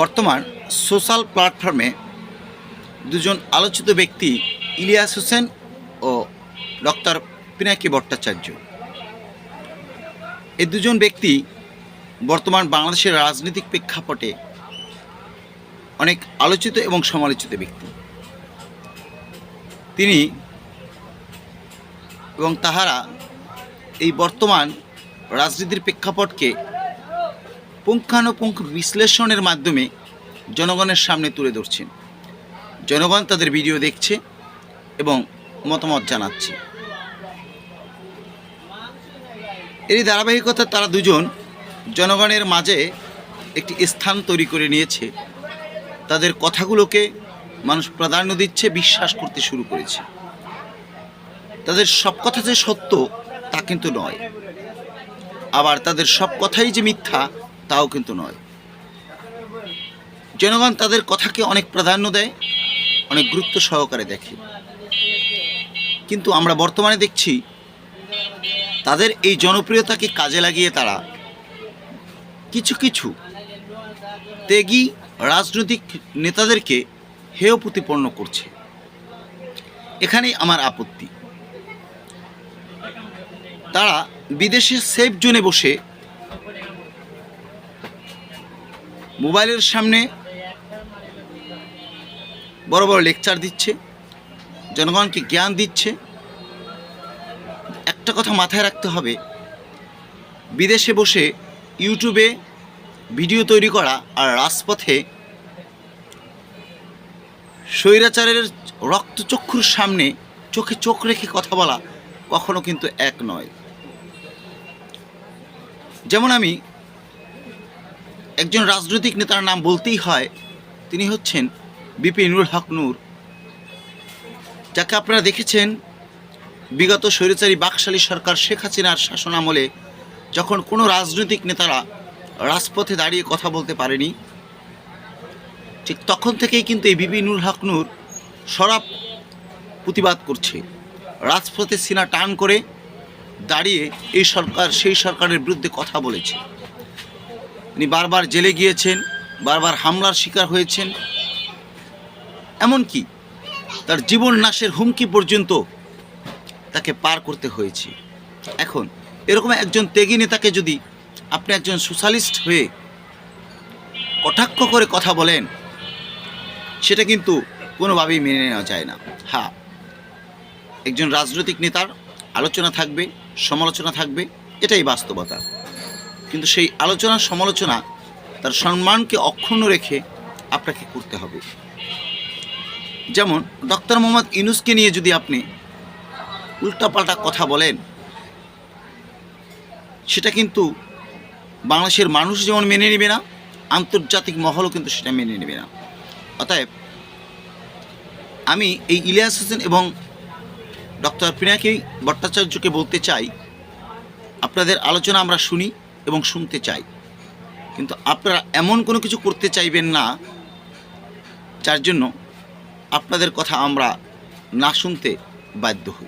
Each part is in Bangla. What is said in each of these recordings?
বর্তমান সোশ্যাল প্ল্যাটফর্মে দুজন আলোচিত ব্যক্তি ইলিয়াস হোসেন ও ডক্টর পিনাকি ভট্টাচার্য। এই দুজন ব্যক্তি বর্তমান বাংলাদেশের রাজনৈতিক প্রেক্ষাপটে অনেক আলোচিত এবং সমালোচিত ব্যক্তি। তিনি এবং তাহারা এই বর্তমান রাজনীতির প্রেক্ষাপটকে পুঙ্খানুপুঙ্খ বিশ্লেষণের মাধ্যমে জনগণের সামনে তুলে ধরছেন। জনগণ তাদের ভিডিও দেখছে এবং মতামত জানাচ্ছে। এরই ধারাবাহিকতা তারা দুজন জনগণের মাঝে একটি স্থান তৈরি করে নিয়েছে। তাদের কথাগুলোকে মানুষ প্রাধান্য দিচ্ছে, বিশ্বাস করতে শুরু করেছে। তাদের সব কথা যে সত্য তা কিন্তু নয়। আবার তাদের সব কথাই যে মিথ্যা তাও কিন্তু নয়। জনগণ তাদের কথাকে অনেক প্রাধান্য দেয়, অনেক গুরুত্ব সহকারে দেখে। কিন্তু আমরা বর্তমানে দেখছি, তাদের এই জনপ্রিয়তাকে কাজে লাগিয়ে তারা কিছু কিছু ত্যাগী রাজনৈতিক নেতাদেরকে হেয় প্রতিপন্ন করছে। এখানেই আমার আপত্তি। তারা বিদেশে সেফ জোনে বসে মোবাইলের সামনে বড় বড় লেকচার দিচ্ছে, জনগণকে জ্ঞান দিচ্ছে। একটা কথা মাথায় রাখতে হবে, বিদেশে বসে ইউটিউবে ভিডিও তৈরি করা আর রাজপথে স্বৈরাচারের রক্তচক্ষুর সামনে চোখে চোখ রেখে কথা বলা কখনো কিন্তু এক নয়। যেমন আমি একজন রাজনৈতিক নেতার নাম বলতেই হয়, তিনি হচ্ছেন বিপিনুর হক নূর। যাকে আপনারা দেখেছেন, বিগত স্বৈরাচারী বাকশালী সরকার শেখ হাসিনার শাসনামলে যখন কোনো রাজনৈতিক নেতারা রাজপথে দাঁড়িয়ে কথা বলতে পারেনি, ঠিক তখন থেকেই কিন্তু এই বিপিনুর হক নূর সরাব প্রতিবাদ করছে। রাজপথে সিনা টান করে দাঁড়িয়ে এই সরকার, সেই সরকারের বিরুদ্ধে কথা বলেছে। তিনি বারবার জেলে গিয়েছেন, বারবার হামলার শিকার হয়েছেন। এমনকি তার জীবন নাশের হুমকি পর্যন্ত তাকে পার করতে হয়েছে। এখন এরকম একজন ত্যাগী নেতাকে যদি আপনি একজন সোশ্যালিস্ট হয়ে কটাক্ষ করে কথা বলেন, সেটা কিন্তু কোনোভাবেই মেনে নেওয়া যায় না। হ্যাঁ একজন রাজনৈতিক নেতার আলোচনা থাকবে, সমালোচনা থাকবে, এটাই বাস্তবতা। কিন্তু সেই আলোচনা সমালোচনা, তার সম্মানকে অক্ষুণ্ণ রেখে আপনাকে করতে হবে। যেমন ডক্টর মোহাম্মদ ইনুসকে নিয়ে যদি আপনি উল্টাপাল্টা কথা বলেন, সেটা কিন্তু বাংলাদেশের মানুষ যেমন মেনে নেবে না, আন্তর্জাতিক মহলও কিন্তু সেটা মেনে নেবে না। অতএব আমি এই ইলিয়াস হোসেন এবং ডক্টর পিনাকি ভট্টাচার্যকে বলতে চাই, আপনাদের আলোচনা আমরা শুনি। এবং শুনতে চাই। কিন্তু আপনারা এমন কোনো কিছু করতে চাইবেন না, যার জন্য আপনাদের কথা আমরা না শুনতে বাধ্য হই।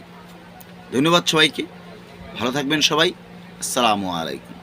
ধন্যবাদ সবাইকে। ভালো থাকবেন সবাই। আসসালামু আলাইকুম।